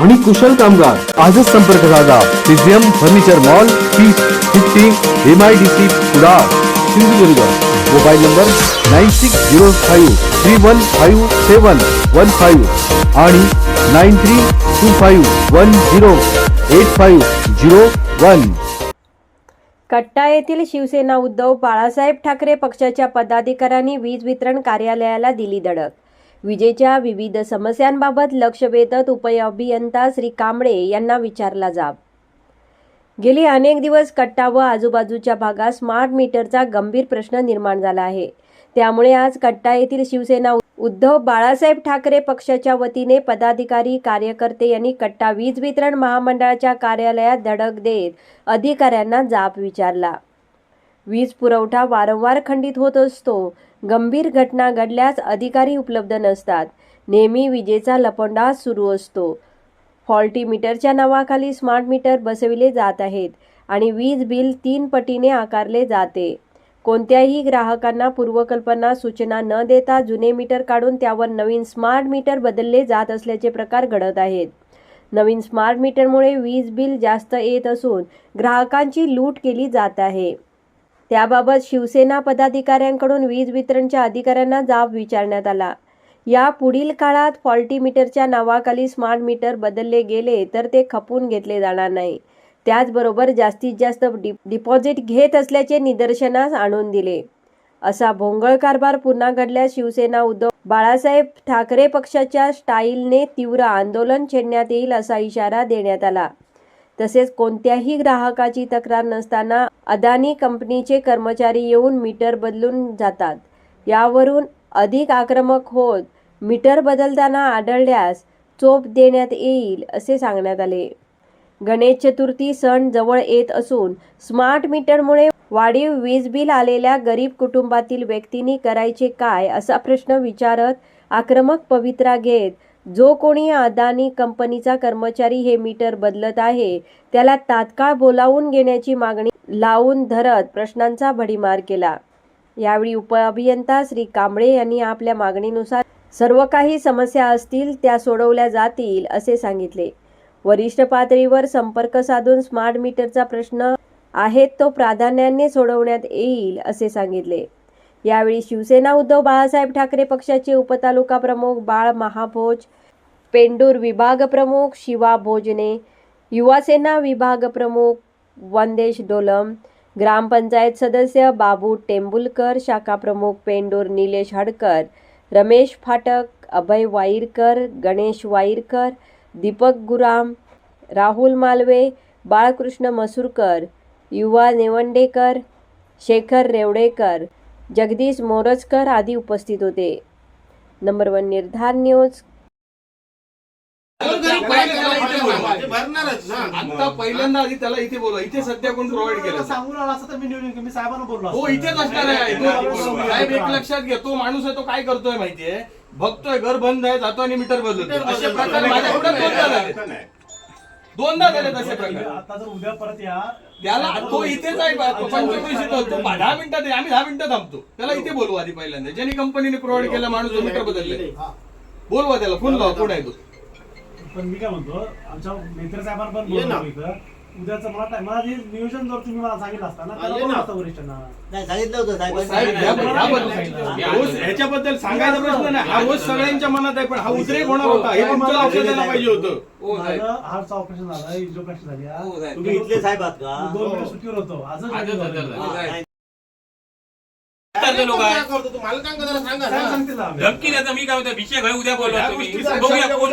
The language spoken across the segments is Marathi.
आणि कुशल कामगार. आजच संपर्क साधा. पिझियम furniture mall piece fifty M I D C Kudal Sindhudurg. Mobile number nine six zero five three one five seven one five आणि nine three two five one zero eight five zero one. कट्टा येथील शिवसेना उद्धव बाळासाहेब ठाकरे पक्षाच्या पदाधिकाऱ्यांनी वीज वितरण कार्यालयाला दिली धडक. विजेच्या विविध समस्यांबाबत लक्ष वेधत उपअभियंता श्री कांबळे यांना विचारला जाब. गेली अनेक दिवस कट्टा व आजूबाजूच्या भागात स्मार्ट मीटरचा गंभीर प्रश्न निर्माण झाला आहे. त्यामुळे आज कट्टा येथील शिवसेना उद्धव बाळासाहेब ठाकरे पक्षाच्या वतीने पदाधिकारी कार्यकर्ते यांनी कट्टा वीज वितरण महामंडळाच्या कार्यालयात धडक देत अधिकाऱ्यांना जाब विचारला. वीज पुरवठा वारंवार खंडित होत असतो. गंभीर घटना घडल्यास अधिकारी उपलब्ध नसतात. नेहमी विजेचा लपंडा सुरू असतो. फॉल्टी मीटरच्या नावाखाली स्मार्ट मीटर बसविले जात आहेत आणि वीज बिल तीन पटीने आकारले जाते. कोणत्याही ग्राहकांना पूर्वकल्पना सूचना न देता जुने मीटर काढून त्यावर नवीन स्मार्ट मीटर बदलले जात असल्याचे प्रकार घडत आहेत. नवीन स्मार्ट मीटरमुळे वीज बिल जास्त येत असून ग्राहकांची लूट केली जात आहे. त्याबाबत शिवसेना पदाधिकाऱ्यांकडून वीज वितरणच्या अधिकाऱ्यांना जाब विचारण्यात आला. या पुढील काळात फॉल्टी मीटरच्या नावाखाली स्मार्ट मीटर बदलले गेले तर ते खपून घेतले जाणार नाही. त्याचबरोबर जास्तीत जास्त डि डिपॉझिट घेत असल्याचे निदर्शनास आणून दिले. असा भोंगळ कारभार पुन्हा घडल्यास शिवसेना उद्धव बाळासाहेब ठाकरे पक्षाच्या स्टाईलने तीव्र आंदोलन छेडण्यात येईल असा इशारा देण्यात आला. तसेच कोणत्याही ग्राहकाची तक्रार नसताना अदानी कंपनीचे कर्मचारी येऊन मीटर बदलून जातात. यावरून अधिक आक्रमक होत मीटर बदलताना आढळल्यास चोप देण्यात येईल असे सांगण्यात आले. गणेश चतुर्थी सण जवळ येत असून स्मार्ट मीटरमुळे वाढीव वीज बिल आलेल्या गरीब कुटुंबातील व्यक्तींनी करायचे काय असा प्रश्न विचारत आक्रमक पवित्रा घेत जो कोणी अदानी कंपनीचा कर्मचारी हे मीटर बदलत आहे त्याला तात्काळ बोलावून घेण्याची मागणी लावून धरत प्रश्नांचा भडीमार केला. यावेळी उपअभियंता श्री कांबळे यांनी आपल्या मागणीनुसार सर्व काही समस्या असतील त्या सोडवल्या जातील असे सांगितले. वरिष्ठ पातळीवर संपर्क साधून स्मार्ट मीटरचा प्रश्न आहेत तो प्राधान्याने सोडवण्यात येईल असे सांगितले. यावेळी शिवसेना उद्धव बाळासाहेब ठाकरे पक्षाचे उपतालुका प्रमुख बाळ महाभोज पेंडूर विभाग प्रमुख शिवा भोजने युवासेना विभाग प्रमुख वंदेश डोलम ग्रामपंचायत सदस्य बाबू टेंबुलकर शाखा प्रमुख पेंडूर निलेश हडकर रमेश फाटक अभय वाईरकर गणेश वाईरकर दीपक गुराम राहुल मालवे बाळकृष्ण मसूरकर युवा नेवंडेकर शेखर रेवडेकर जगदीश मोरजकर आदी उपस्थित होते. Number one Nirdhar news. आता पहिल्यांदा आधी त्याला इथे बोलवा. इथे सध्या कोण प्रोव्हाइड केलं सांगून आला असता तर मी निवडून मी साहेबांना बोललो हो. इथेच असणार आहे. तो- साहेब एक लक्षात घ्या. तो माणूस आहे तो काय करतोय माहितीये? बघतोय घर बंद आहे जातो आणि मीटर बदलतो असे प्रकार दोनदा झाले दोनदा झाले तसे प्रकार. आता जर उद्या परत या त्याला तो इथेच आहे पंचवीस तो दहा मिनिटात आहे, आम्ही दहा मिनिटं थांबतो. त्याला इथे बोलवा आधी पहिल्यांदा. ज्यांनी कंपनीने प्रोव्हाइड केला माणूस जो मीटर बदलले हा. बोलवा त्याला फोन लावा पुढे आहे तो. पण मी काय म्हणतो आमच्या मित्र साहेबांना पण ये ना. बोलतो इथं. उद्याचं मला टाइम मला जे नियोजन जर तुम्ही मला सांगितलं असता ना हा, त्याला ये बोललो ना. असतं वरिष्ठांना नाही सांगितलं होतं साहेब. रोज ह्याच्याबद्दल सांगायचा प्रश्न नाही हा रोज सगळ्यांच्या मनात आहे पण हा उद्रेक होणार होता हे तुमचं लक्षात द्यायला पाहिजे होतं हो साहेब माझं हार्टचं ऑपरेशन झालं झाली हा. हो साहेब तुम्ही इथले साहेब आहात का दोन मिनिटं सुट्टीवर होतो आजच आजच झाली. हजर झाले. हा, साहेब. नाही. धमकी द्यायचं मी काय विषय घाई उद्या बोलवा तुम्ही. बघूया कोण.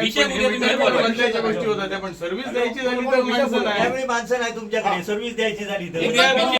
विषय उद्या. बोलवा. पण सर्व्हिस द्यायची झाली तर माणसं नाही तुमच्याकडे. सर्व्हिस द्यायची झाली तर.